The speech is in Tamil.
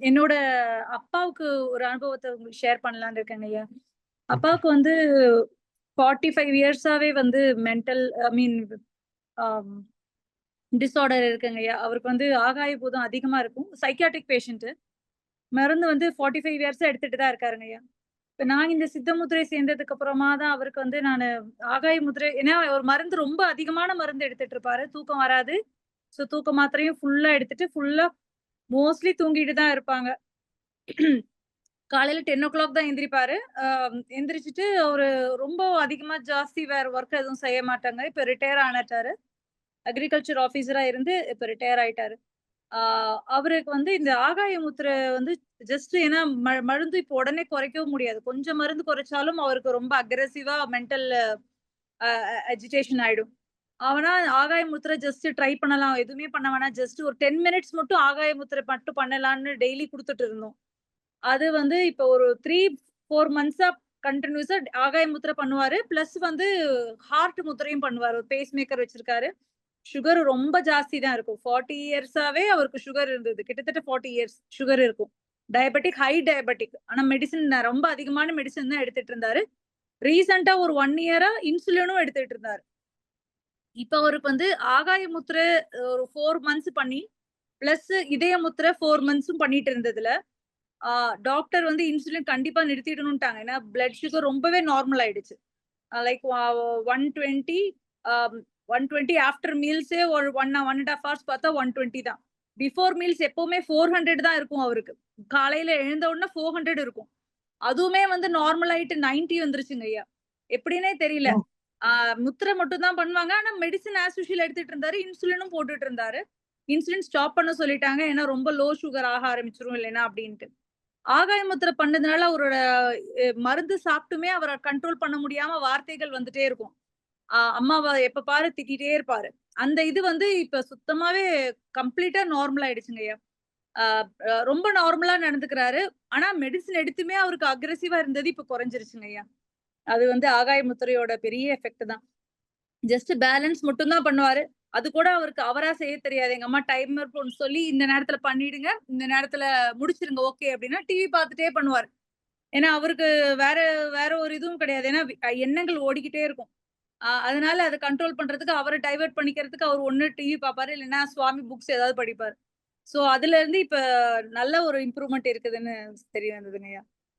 என்னோட அப்பாவுக்கு ஒரு அனுபவத்த உங்களுக்கு ஷேர் பண்ணலான்னு இருக்கேங்க ஐயா. அப்பாவுக்கு வந்து 45 இயர்ஸாவே வந்து மென்டல் ஐ மீன் டிஸார்டர் இருக்குங்க ஐயா. அவருக்கு வந்து ஆகாய பூதம் அதிகமா இருக்கும். Psychiatric patient. மருந்து வந்து 45 இயர்ஸா எடுத்துட்டு தான் இருக்காருங்க ஐயா. இப்ப நான் இந்த சித்த முத்திரை சேர்ந்ததுக்கு அப்புறமா தான் அவருக்கு வந்து நானு ஆகாய முத்திரை ஏன்னா ஒரு மருந்து ரொம்ப அதிகமான மருந்து எடுத்துட்டு இருப்பாரு. தூக்கம் வராது. ஸோ தூக்க மாத்திரையும் ஃபுல்லா எடுத்துட்டு ஃபுல்லா மோஸ்ட்லி தூங்கிட்டு தான் இருப்பாங்க. காலையில 10:00 தான் எந்திரிப்பாரு. எந்திரிச்சிட்டு எந்திரிச்சுட்டு அவரு ரொம்ப அதிகமா ஜாஸ்தி வேற ஒர்க் எதுவும் செய்ய மாட்டாங்க. இப்ப ரிட்டையர் ஆனட்டாரு. அக்ரிகல்ச்சர் ஆஃபீசரா இருந்து இப்ப ரிட்டையர் ஆயிட்டாரு. அவருக்கு வந்து இந்த ஆகாய முத்திரை வந்து ஜஸ்ட் ஏன்னா ம மருந்து இப்போ உடனே குறைக்கவும் முடியாது. கொஞ்சம் மருந்து குறைச்சாலும் அவருக்கு ரொம்ப அக்ரெசிவா மென்டல் அஜிடேஷன் ஆயிடும். அவனா ஆகாய முத்திரை ஜஸ்ட் ட்ரை பண்ணலாம். எதுவுமே பண்ண வேணாம். ஜஸ்ட் ஒரு 10 மினிட்ஸ் மட்டும் ஆகாய முத்திரை மட்டும் பண்ணலான்னு டெய்லி கொடுத்துட்டு இருந்தோம். அது வந்து இப்போ ஒரு 3, 4 மந்த்ஸா கண்டினியூஸா ஆகாய முத்திரை பண்ணுவாரு. பிளஸ் வந்து ஹார்ட் முத்திரையும் பண்ணுவாரு. பேஸ் மேக்கர் வச்சிருக்காரு. சுகர் ரொம்ப ஜாஸ்தி தான் இருக்கும். 40 இயர்ஸாவே அவருக்கு சுகர் இருந்தது. கிட்டத்தட்ட 40 இயர்ஸ் சுகர் இருக்கும். Diabetic, high diabetic. ஆனா மெடிசன் ரொம்ப அதிகமான மெடிசன் தான் எடுத்துட்டு இருந்தாரு. ரீசெண்டா ஒரு ஒன் இயரா இன்சுலினும் எடுத்துட்டு இருந்தாரு. இப்ப அவருக்கு வந்து ஆகாய முத்திரை ஒரு ஃபோர் மந்த்ஸ் பண்ணி, பிளஸ் இதய முத்திரை ஃபோர் மந்த்ஸும் பண்ணிட்டு இருந்ததுல, டாக்டர் வந்து இன்சுலின் கண்டிப்பா நிறுத்திடணும்ட்டாங்க. ஏன்னா பிளட் சுகர் ரொம்பவே நார்மல் ஆயிடுச்சு. Like one twenty one twenty after மீல்ஸே ஒரு 1 1 1/2 ஹவர்ஸ் பார்த்தா 120 தான். பிஃபோர் மீல்ஸ் எப்பவுமே 400 தான் இருக்கும் அவருக்கு. காலையில எழுந்த உடனே 400 இருக்கும். அதுவுமே வந்து நார்மல் ஆயிட்டு 90 வந்துருச்சுங்க ஐயா. எப்படின்னே தெரியல. முத்திரை மட்டும் தான் பண்ணுவாங்க. ஆனா மெடிசின் ஆஸ் யூஷுவல் எடுத்துட்டு இருந்தாரு. இன்சுலினும் போட்டுட்டு இருந்தாரு. இன்சுலின் ஸ்டாப் பண்ண சொல்லிட்டாங்க. ஏன்னா ரொம்ப லோ சுகர் ஆக ஆரம்பிச்சிரும் இல்லைன்னா அப்படின்ட்டு. ஆகாய முத்திரை பண்ணதுனால அவரோட மருந்து சாப்பிட்டுமே அவரை கண்ட்ரோல் பண்ண முடியாம வார்த்தைகள் வந்துட்டே இருக்கும். அ அம்மாவை எப்ப பாரு திட்டிட்டே இருப்பாரு. அந்த இது வந்து இப்ப சுத்தமாவே கம்ப்ளீட்டா நார்மல் ஆயிடுச்சுங்க ஐயா. ரொம்ப நார்மலா நடந்துக்கிறாரு. ஆனா மெடிசின் எடுத்துமே அவருக்கு அக்ரெசிவா இருந்தது இப்ப குறைஞ்சிருச்சுங்க ஐயா. அது வந்து ஆகாய முத்திரையோட பெரிய எஃபெக்ட் தான். ஜஸ்ட் பேலன்ஸ் மட்டும் தான் பண்ணுவாரு. அது கூட அவருக்கு அவரா செய்ய தெரியாது. எங்க அம்மா டைம் போட சொல்லி இந்த நேரத்துல பண்ணிடுங்க. இந்த நேரத்துல முடிச்சிருங்க ஓகே அப்படின்னா டிவி பார்த்துட்டே பண்ணுவாரு. ஏன்னா அவருக்கு வேற வேற ஒரு இதுவும் கிடையாது. ஏன்னா எண்ணங்கள் ஓடிக்கிட்டே இருக்கும். அதனால அத கண்ட்ரோல் பண்றதுக்கு அவரை டைவர்ட் பண்ணிக்கிறதுக்கு அவர் ஒன்னு டிவி பார்ப்பாரு. இல்லன்னா சுவாமி புக்ஸ் ஏதாவது படிப்பாரு. ஸோ அதுலருந்து இப்ப நல்ல ஒரு இம்ப்ரூவ்மெண்ட் இருக்குதுன்னு தெரிய வந்ததுங்க